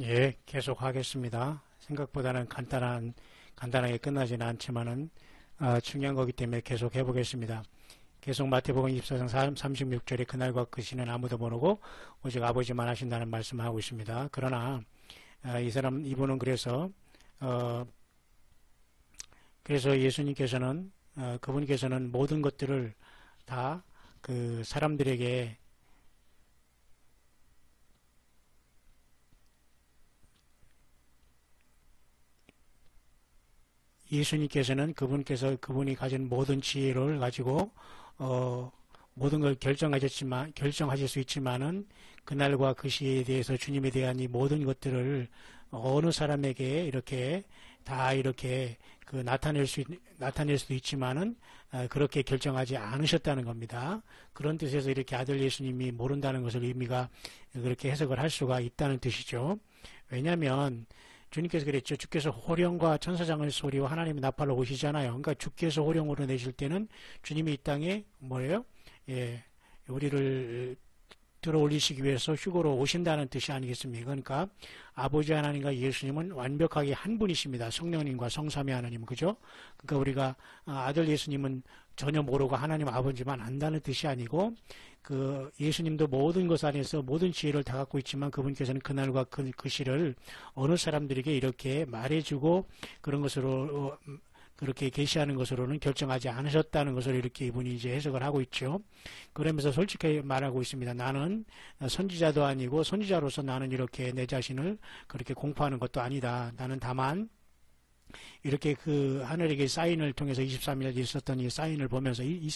예, 계속 하겠습니다. 생각보다는 간단한, 간단하게 끝나지는 않지만은, 아, 중요한 거기 때문에 계속 해보겠습니다. 계속 마태복음 24장 36절에 그날과 그 시는 아무도 모르고 오직 아버지만 하신다는 말씀을 하고 있습니다. 그러나 아, 이 사람 이분은 그래서 어, 그래서 예수님께서는 어, 그분께서는 모든 것들을 다 그 사람들에게 예수님께서는 그분께서 그분이 가진 모든 지혜를 가지고 어, 모든 걸 결정하셨지만 결정하실 수 있지만은 그날과 그 시에 대해서 주님에 대한 이 모든 것들을 어느 사람에게 이렇게 다 이렇게 그 나타낼 수 나타낼 수도 있지만은 어, 그렇게 결정하지 않으셨다는 겁니다. 그런 뜻에서 이렇게 아들 예수님이 모른다는 것을 의미가 그렇게 해석을 할 수가 있다는 뜻이죠. 왜냐하면 주님께서 그랬죠. 주께서 호령과 천사장의 소리와 하나님의 나팔로 오시잖아요. 그러니까 주께서 호령으로 내실 때는 주님이 이 땅에 뭐예요? 예, 우리를 들어 올리시기 위해서 휴거로 오신다는 뜻이 아니겠습니까? 그러니까 아버지 하나님과 예수님은 완벽하게 한 분이십니다. 성령님과 성삼위 하나님 그죠? 그러니까 우리가 아들 예수님은 전혀 모르고 하나님 아버지만 안다는 뜻이 아니고 그 예수님도 모든 것 안에서 모든 지혜를 다 갖고 있지만 그분께서는 그날과 그, 그 시를 어느 사람들에게 이렇게 말해주고 그런 것으로 어, 그렇게 계시하는 것으로는 결정하지 않으셨다는 것을 이렇게 이분이 이제 해석을 하고 있죠. 그러면서 솔직히 말하고 있습니다. 나는 선지자도 아니고 선지자로서 나는 이렇게 내 자신을 그렇게 공포하는 것도 아니다. 나는 다만 이렇게 그 하늘에게 사인을 통해서 23일 있었던 이 사인을 보면서 이, 이,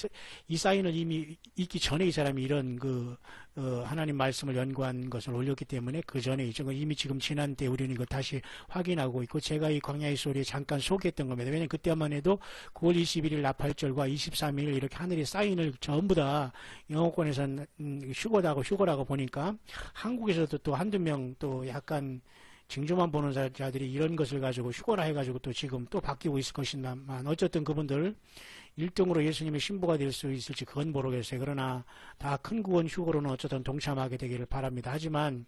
이 사인을 이미 있기 전에 이 사람이 이런 그 어, 하나님 말씀을 연구한 것을 올렸기 때문에 그 전에 이미 지금 지난 때 우리는 이거 다시 확인하고 있고 제가 이 광야의 소리에 잠깐 소개했던 겁니다. 왜냐하면 그때만 해도 9월 21일 나팔절과 23일 이렇게 하늘에 사인을 전부 다 영어권에서는 음, 휴거다고 휴거라고 보니까 한국에서도 또 한두 명 또 약간 징조만 보는 자들이 이런 것을 가지고 휴거나 해가지고 또 지금 또 바뀌고 있을 것이다만 어쨌든 그분들 1등으로 예수님의 신부가 될 수 있을지 그건 모르겠어요. 그러나 다 큰 구원 휴거로는 어쨌든 동참하게 되기를 바랍니다. 하지만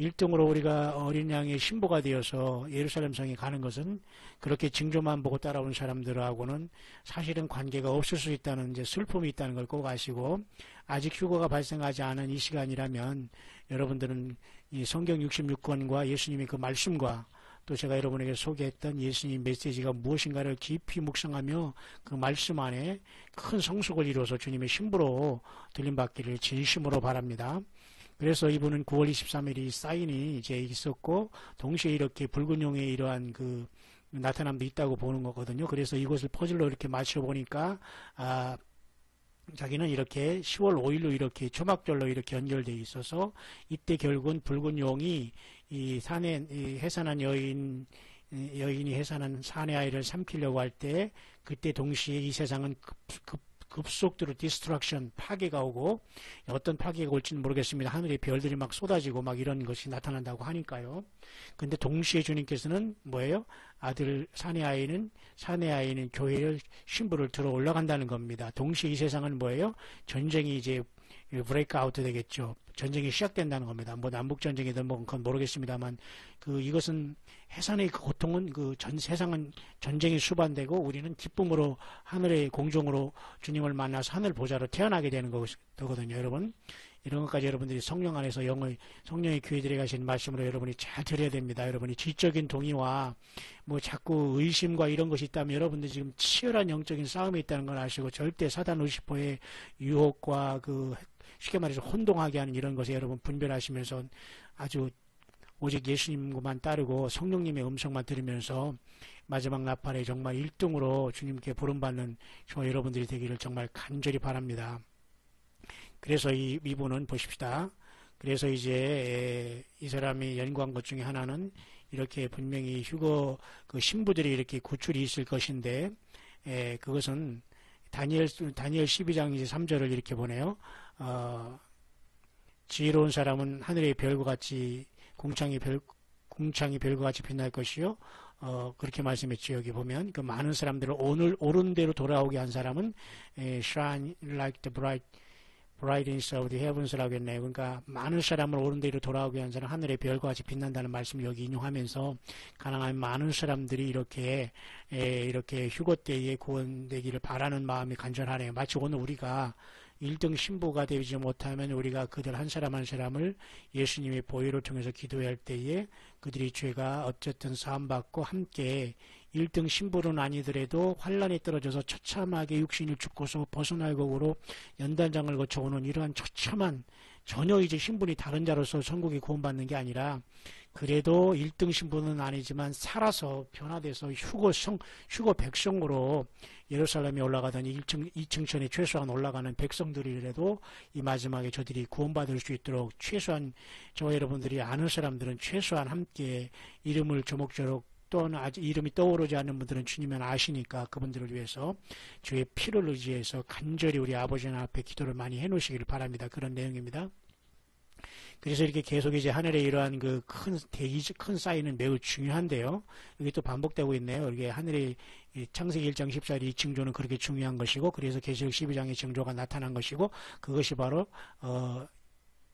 1등으로 우리가 어린 양의 신부가 되어서 예루살렘 성에 가는 것은 그렇게 징조만 보고 따라온 사람들하고는 사실은 관계가 없을 수 있다는 이제 슬픔이 있다는 걸 꼭 아시고 아직 휴거가 발생하지 않은 이 시간이라면 여러분들은 이 성경 66권과 예수님의 그 말씀과 또 제가 여러분에게 소개했던 예수님 메시지가 무엇인가를 깊이 묵상하며 그 말씀 안에 큰 성숙을 이루어서 주님의 신부로 들림받기를 진심으로 바랍니다. 그래서 이분은 9월 23일이 사인이 이제 있었고 동시에 이렇게 붉은 용의 이러한 그 나타남도 있다고 보는 거거든요. 그래서 이것을 퍼즐로 이렇게 맞춰 보니까 아 자기는 이렇게 10월 5일로 이렇게 초막절로 이렇게 연결되어 있어서 이때 결국은 붉은 용이 이 산에 이 해산한 여인 여인이 해산한 사내 아이를 삼키려고 할 때 그때 동시에 이 세상은 급, 급 급속도로 디스트럭션 파괴가 오고 어떤 파괴가 올지는 모르겠습니다. 하늘에 별들이 막 쏟아지고 막 이런 것이 나타난다고 하니까요. 근데 동시에 주님께서는 뭐예요? 아들 사내 아이는 사내 아이는 교회를 신부를 들어 올라간다는 겁니다. 동시에 이 세상은 뭐예요? 전쟁이 이제 브레이크 아웃 되겠죠. 전쟁이 시작된다는 겁니다. 뭐 남북 전쟁이든 뭐 그건 모르겠습니다만 그 이것은 해산의 그 고통은 그 전 세상은 전쟁이 수반되고 우리는 기쁨으로 하늘의 공중으로 주님을 만나서 하늘 보좌로 태어나게 되는 거거든요, 여러분. 이런 것까지 여러분들이 성령 안에서 영의 성령의 교회들에 가신 말씀으로 여러분이 잘 들어야 됩니다. 여러분이 지적인 동의와 뭐 자꾸 의심과 이런 것이 있다면 여러분들 지금 치열한 영적인 싸움이 있다는 걸 아시고 절대 사단 의식포의 유혹과 그 쉽게 말해서 혼동하게 하는 이런 것에 여러분 분별하시면서 아주 오직 예수님만 따르고 성령님의 음성만 들으면서 마지막 나팔에 정말 1등으로 주님께 부름받는 저 여러분들이 되기를 정말 간절히 바랍니다. 그래서 이, 이분은 보십시다. 그래서 이제 이 사람이 연구한 것 중에 하나는 이렇게 분명히 휴거 그 신부들이 이렇게 구출이 있을 것인데 에, 그것은 다니엘 다니엘 12장 이제 3절을 이렇게 보내요. 어, 지혜로운 사람은 하늘의 별과 같이 공창이 별 공창이 별과 같이 빛날 것이요. 어, 그렇게 말씀했죠. 여기 보면 그 많은 사람들을 오늘 옳은 대로 돌아오게 한 사람은 에, shine like the bright brightness of the heavens라고 했네요. 그러니까 많은 사람을 옳은 데로 돌아오게 한 자는 하늘의 별과 같이 빛난다는 말씀을 여기 인용하면서 가능한 많은 사람들이 이렇게 에, 이렇게 휴거 때에 구원되기를 바라는 마음이 간절하네요. 마치 오늘 우리가 1등 신부가 되지 못하면 우리가 그들 한 사람 한 사람을 예수님의 보혈을 통해서 기도할 때에 그들이 죄가 어쨌든 사함받고 함께 1등 신부는 아니더라도 환란에 떨어져서 처참하게 육신을 죽고서 벗어날 곡으로 연단장을 거쳐오는 이러한 처참한 전혀 이제 신분이 다른 자로서 천국에 구원받는 게 아니라 그래도 1등 신분은 아니지만 살아서 변화돼서 휴거 성, 휴거 백성으로 예루살렘에 올라가던 1층, 2층 천에 최소한 올라가는 백성들이라도 이 마지막에 저들이 구원받을 수 있도록 최소한 저와 여러분들이 아는 사람들은 최소한 함께 이름을 조목조록 또는 아직 이름이 떠오르지 않는 분들은 주님은 아시니까 그분들을 위해서 주의 피를 의지해서 간절히 우리 아버지 앞에 기도를 많이 해놓으시기를 바랍니다. 그런 내용입니다. 그래서 이렇게 계속 이제 하늘에 이러한 그 큰 대기, 큰 사인은 매우 중요한데요. 이게 또 반복되고 있네요. 이게 하늘의 창세기 1장 14절 이 징조는 그렇게 중요한 것이고, 그래서 계시록 12장의 징조가 나타난 것이고, 그것이 바로, 어,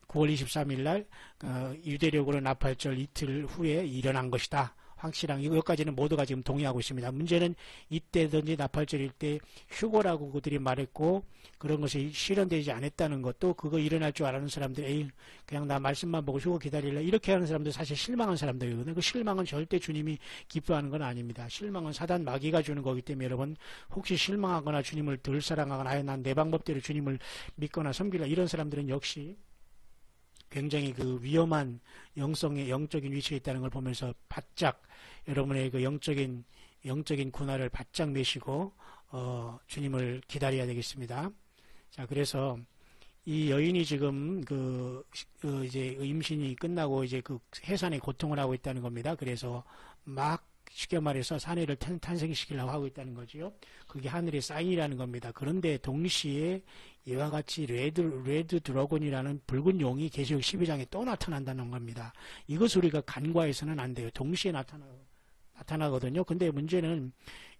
9월 23일 날, 어, 유대력으로 나팔절 이틀 후에 일어난 것이다. 확실한 이것까지는 모두가 지금 동의하고 있습니다. 문제는 이때든지 나팔절일 때 휴고라고 그들이 말했고 그런 것이 실현되지 않았다는 것도 그거 일어날 줄 아는 사람들 에이 그냥 나 말씀만 보고 휴고 기다릴래 이렇게 하는 사람들 사실 실망한 사람들이거든요. 그 실망은 절대 주님이 기뻐하는 건 아닙니다. 실망은 사단 마귀가 주는 거기 때문에 여러분 혹시 실망하거나 주님을 덜 사랑하거나 아예 난 내 방법대로 주님을 믿거나 섬기라 이런 사람들은 역시 굉장히 그 위험한 영성의 영적인 위치에 있다는 걸 보면서 바짝 여러분의 그 영적인 영적인 군화를 바짝 메시고 어, 주님을 기다려야 되겠습니다. 자, 그래서 이 여인이 지금 그, 그 이제 임신이 끝나고 이제 그 해산의 고통을 하고 있다는 겁니다. 그래서 막 쉽게 말해서 사내를 탄생시키려고 하고 있다는 거지요. 그게 하늘의 사인이라는 겁니다. 그런데 동시에 이와 같이 레드, 레드 드래곤이라는 붉은 용이 계시록 12장에 또 나타난다는 겁니다. 이것을 우리가 간과해서는 안 돼요. 동시에 나타나, 나타나거든요. 근데 문제는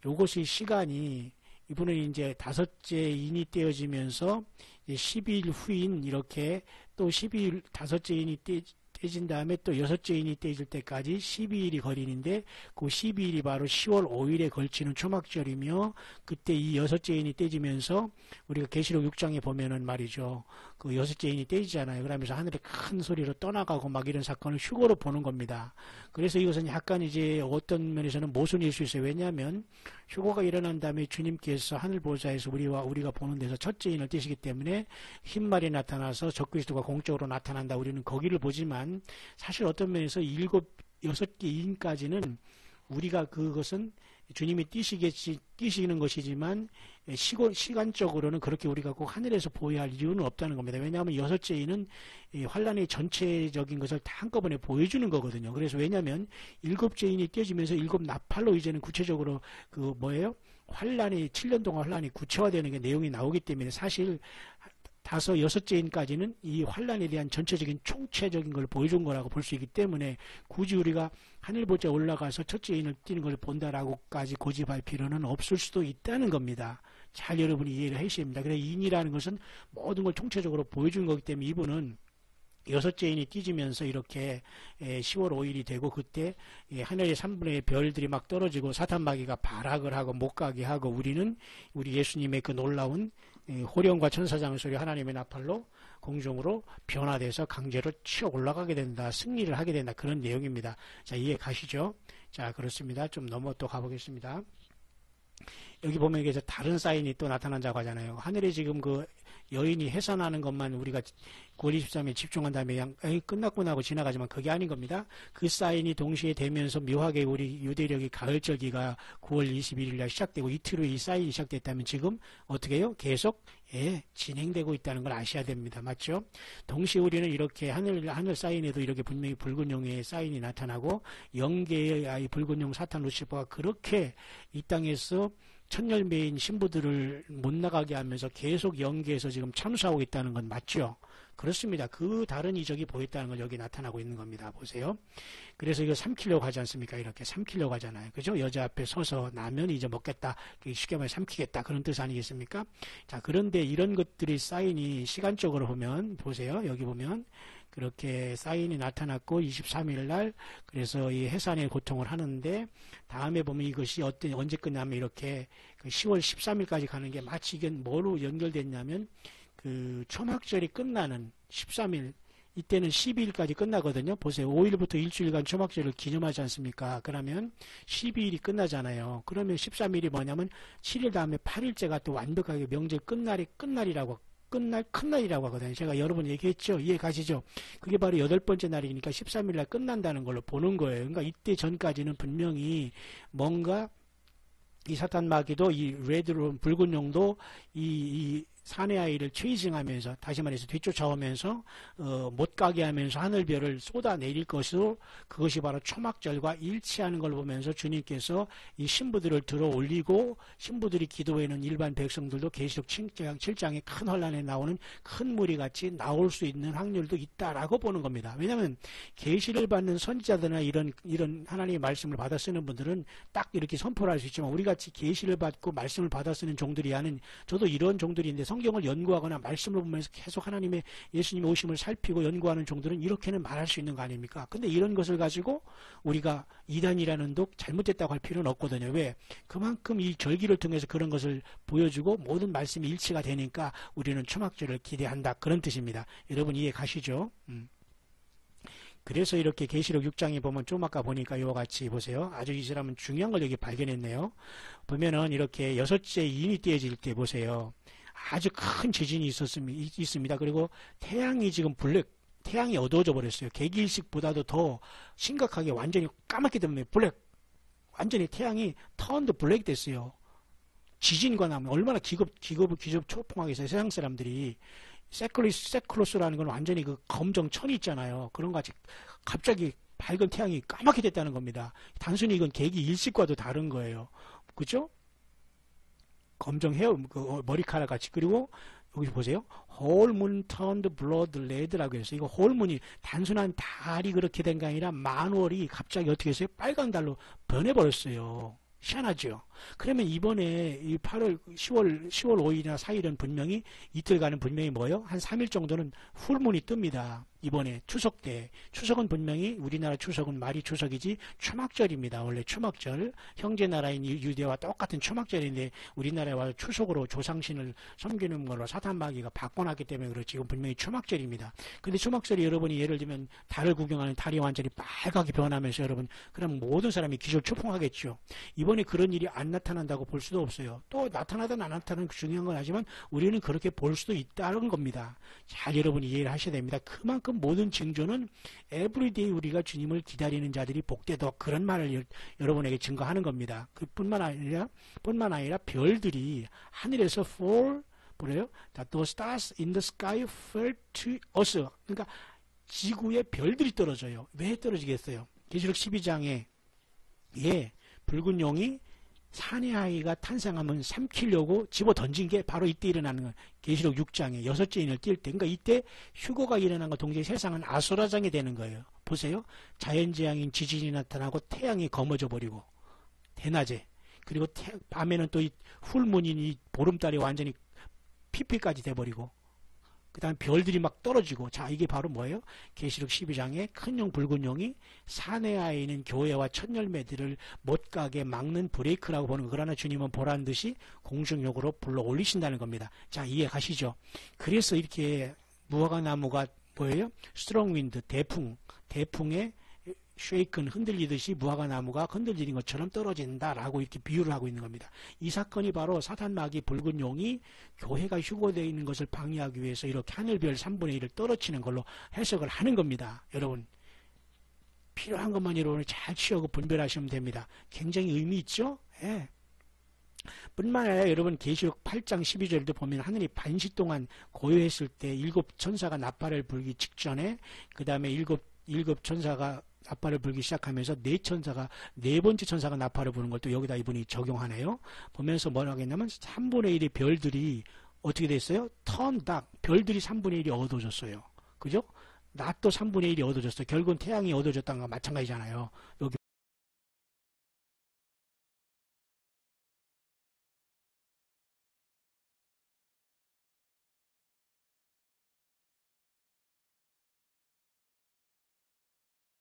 이것의 시간이 이분은 이제 다섯째 인이 떼어지면서 12일 후인 이렇게 또 12일 다섯째 인이 떼, 떼진 다음에 또 여섯째 인이 떼질 때까지 12일이 걸리는데 그 12일이 바로 10월 5일에 걸치는 초막절이며 그때 이 여섯째 인이 떼지면서 우리가 계시록 6장에 보면은 말이죠. 그 여섯째 인이 떼지잖아요. 그러면서 하늘에 큰 소리로 떠나가고 막 이런 사건을 휴거로 보는 겁니다. 그래서 이것은 약간 이제 어떤 면에서는 모순일 수 있어요. 왜냐하면 휴거가 일어난 다음에 주님께서 하늘 보좌에서 우리와 우리가 보는 데서 첫째 인을 떼시기 때문에 흰말이 나타나서 적그리스도가 공적으로 나타난다. 우리는 거기를 보지만 사실 어떤 면에서 일곱 여섯 개 인까지는 우리가 그것은 주님이 뛰시겠지, 뛰시는 것이지만 시고, 시간적으로는 그렇게 우리가 꼭 하늘에서 보여야 할 이유는 없다는 겁니다. 왜냐하면 여섯째 인은 환란의 전체적인 것을 다 한꺼번에 보여주는 거거든요. 그래서 왜냐하면 일곱째 인이 떼지면서 일곱 나팔로 이제는 구체적으로 그 뭐예요? 환란이 7년 동안 환란이 구체화되는 게 내용이 나오기 때문에 사실 다섯 여섯째인까지는 이 환란에 대한 전체적인 총체적인 걸 보여준 거라고 볼 수 있기 때문에 굳이 우리가 하늘보좌 올라가서 첫째인을 띄는 걸 본다라고까지 고집할 필요는 없을 수도 있다는 겁니다. 잘 여러분이 이해를 하셔야 됩니다. 그래서 인이라는 것은 모든 걸 총체적으로 보여준 거기 때문에 이분은 여섯째 인이 띠지면서 이렇게 10월 5일이 되고 그때 하늘의 3분의 별들이 막 떨어지고 사탄마귀가 발악을 하고 못 가게 하고 우리는 우리 예수님의 그 놀라운 호령과 천사장의 소리 하나님의 나팔로 공중으로 변화돼서 강제로 치어 올라가게 된다. 승리를 하게 된다. 그런 내용입니다. 자, 이해 가시죠? 자, 그렇습니다. 좀 넘어 또 가보겠습니다. 여기 보면 이게 다른 사인이 또 나타난다고 하잖아요. 하늘에 지금 그 여인이 해산하는 것만 우리가 9월 23일에 집중한 다음에 그냥 끝났구나 하고 지나가지만 그게 아닌 겁니다. 그 사인이 동시에 되면서 묘하게 우리 유대력이 가을절기가 9월 21일 날 시작되고 이틀 후에 이 사인이 시작됐다면 지금 어떻게 해요? 계속 예, 진행되고 있다는 걸 아셔야 됩니다. 맞죠? 동시에 우리는 이렇게 하늘, 하늘 사인에도 이렇게 분명히 붉은 용의 사인이 나타나고 영계의 아이 붉은 용 사탄 루시퍼가 그렇게 이 땅에서 천열매인 신부들을 못 나가게 하면서 계속 연계해서 지금 참수하고 있다는 건 맞죠? 그렇습니다. 그 다른 이적이 보였다는 걸 여기 나타나고 있는 겁니다. 보세요. 그래서 이거 삼키려고 하지 않습니까? 이렇게 삼키려고 하잖아요. 그죠? 여자 앞에 서서 나면 이제 먹겠다. 쉽게 말해 삼키겠다. 그런 뜻 아니겠습니까? 자, 그런데 이런 것들이 사인이 시간적으로 보면, 보세요. 여기 보면, 그렇게 사인이 나타났고 23일 날 그래서 이 해산의 고통을 하는데 다음에 보면 이것이 어떤 언제 끝나면 이렇게 10월 그 13일까지 가는 게 마치 이게 뭐로 연결됐냐면 그 초막절이 끝나는 13일 이때는 12일까지 끝나거든요. 보세요. 5일부터 일주일간 초막절을 기념하지 않습니까? 그러면 12일이 끝나잖아요. 그러면 13일이 뭐냐면 7일 다음에 8일째가 또 완벽하게 명절 끝날이 끝날이라고 끝날 큰 날이라고 하거든요. 제가 여러 번 얘기했죠. 이해 가시죠? 그게 바로 여덟 번째 날이니까 13일 날 끝난다는 걸로 보는 거예요. 그러니까 이때 전까지는 분명히 뭔가 이 사탄 마귀도 이 레드론 붉은 용도 이, 이 사내 아이를 최이징하면서 다시 말해서 뒤쫓아오면서 어, 못 가게 하면서 하늘별을 쏟아내릴 것으로 그것이 바로 초막절과 일치하는 걸 보면서 주님께서 이 신부들을 들어 올리고 신부들이 기도에는 일반 백성들도 계시록 7장, 7장에 큰 혼란에 나오는 큰 무리 같이 나올 수 있는 확률도 있다라고 보는 겁니다. 왜냐하면 계시를 받는 선지자들이나 이런 이런 하나님의 말씀을 받아 쓰는 분들은 딱 이렇게 선포를 할 수 있지만 우리 같이 계시를 받고 말씀을 받아 쓰는 종들이 하는 저도 이런 종들인데 성 경을 연구하거나 말씀을 보면서 계속 하나님의 예수님의 오심을 살피고 연구하는 종들은 이렇게는 말할 수 있는 거 아닙니까? 근데 이런 것을 가지고 우리가 이단이라는 독 잘못됐다고 할 필요는 없거든요. 왜? 그만큼 이 절기를 통해서 그런 것을 보여주고 모든 말씀이 일치가 되니까 우리는 초막절을 기대한다. 그런 뜻입니다. 여러분 이해 가시죠? 음. 그래서 이렇게 계시록 6장에 보면 좀 아까 보니까 이와 같이 보세요. 아주 이 사람은 중요한 걸 여기 발견했네요. 보면은 이렇게 여섯째 인이 떼어질 때 보세요. 아주 큰 지진이 있었습니다. 있습니다. 그리고 태양이 지금 블랙, 태양이 어두워져 버렸어요. 개기일식보다도 더 심각하게 완전히 까맣게 되면 블랙, 완전히 태양이 턴드 블랙 됐어요. 지진과 나면 얼마나 기급, 기급, 기급 초풍하겠어요. 세상 사람들이. 세클리스, 세클로스라는 건 완전히 그 검정 천이 있잖아요. 그런 같이 갑자기 밝은 태양이 까맣게 됐다는 겁니다. 단순히 이건 계기 일식과도 다른 거예요. 그죠? 검정 헤어 그 어, 머리카락 같이 그리고 여기 보세요. 홀문 턴드 블러드 레드라고 해서 이거 홀문이 단순한 달이 그렇게 된 게 아니라 만월이 갑자기 어떻게 했어요? 빨간 달로 변해버렸어요. 희한하죠. 그러면 이번에 이 8월, 10월, 10월 5일이나 4일은 분명히 이틀간은 분명히 뭐요? 한 3일 정도는 풀문이 뜹니다. 이번에 추석 때 추석은 분명히 우리나라 추석은 말이 추석이지 초막절입니다. 원래 초막절 형제 나라인 유대와 똑같은 초막절인데 우리나라에 와서 추석으로 조상신을 섬기는 걸로 사탄 마귀가 바꿔놨기 때문에 그렇지 이건 분명히 초막절입니다. 근데 초막절이 여러분이 예를 들면 달을 구경하는 달이 완전히 빨갛게 변하면서 여러분 그럼 모든 사람이 기절 초풍하겠죠. 이번에 그런 일이 안 나타난다고 볼 수도 없어요. 또 나타나든 안 나타나는 중요한 건 하지만 우리는 그렇게 볼 수도 있다는 겁니다. 잘 여러분이 이해를 하셔야 됩니다. 그만큼 그 모든 징조는 에브리데이 우리가 주님을 기다리는 자들이 복되도 그런 말을 여러분에게 증거하는 겁니다. 그뿐만 아니라 뿐만 아니라 별들이 하늘에서 fall 뭐래요? The stars in the sky fell to us. 그러니까 지구에 별들이 떨어져요. 왜 떨어지겠어요? 계시록 12장에 예, 붉은 용이 사내 아이가 탄생하면 삼키려고 집어 던진 게 바로 이때 일어나는 거예요. 계시록 6장에 여섯째 인을 띌 때. 그러니까 이때 휴거가 일어난 것 동시에 세상은 아수라장이 되는 거예요. 보세요. 자연재앙인 지진이 나타나고 태양이 검어져 버리고 대낮에 그리고 태, 밤에는 또 이 훌문인 이 보름달이 완전히 피피까지 돼버리고 그 다음에 별들이 막 떨어지고 자 이게 바로 뭐예요? 계시록 12장에 큰용 붉은 용이 사내하에 있는 교회와 첫열매들을 못 가게 막는 브레이크라고 보는 거 그러나 주님은 보란 듯이 공중욕으로 불러 올리신다는 겁니다. 자 이해 가시죠? 그래서 이렇게 무화과 나무가 뭐예요? 스트롱 윈드 대풍 대풍에 쉐이큰 흔들리듯이 무화과 나무가 흔들리는 것처럼 떨어진다라고 이렇게 비유를 하고 있는 겁니다. 이 사건이 바로 사탄 마귀 붉은 용이 교회가 휴거되어 있는 것을 방해하기 위해서 이렇게 하늘별 3분의 1을 떨어치는 걸로 해석을 하는 겁니다. 여러분 필요한 것만 여러분 잘 치우고 분별하시면 됩니다. 굉장히 의미 있죠? 예. 뿐만 아니라 여러분 계시록 8장 12절도 보면 하늘이 반시 동안 고요했을 때 일곱 천사가 나팔을 불기 직전에 그 다음에 일곱 일곱 천사가 나팔을 불기 시작하면서 네 천사가 네 번째 천사가 나팔을 부는 걸 또 여기다 이분이 적용하네요. 보면서 뭐라고 했냐면 3분의 1의 별들이 어떻게 됐어요? 턴딱 별들이 3분의 1이 얻어졌어요. 그죠? 낮도 3분의 1이 얻어졌어요. 결국은 태양이 얻어졌다는 거 마찬가지잖아요. 여기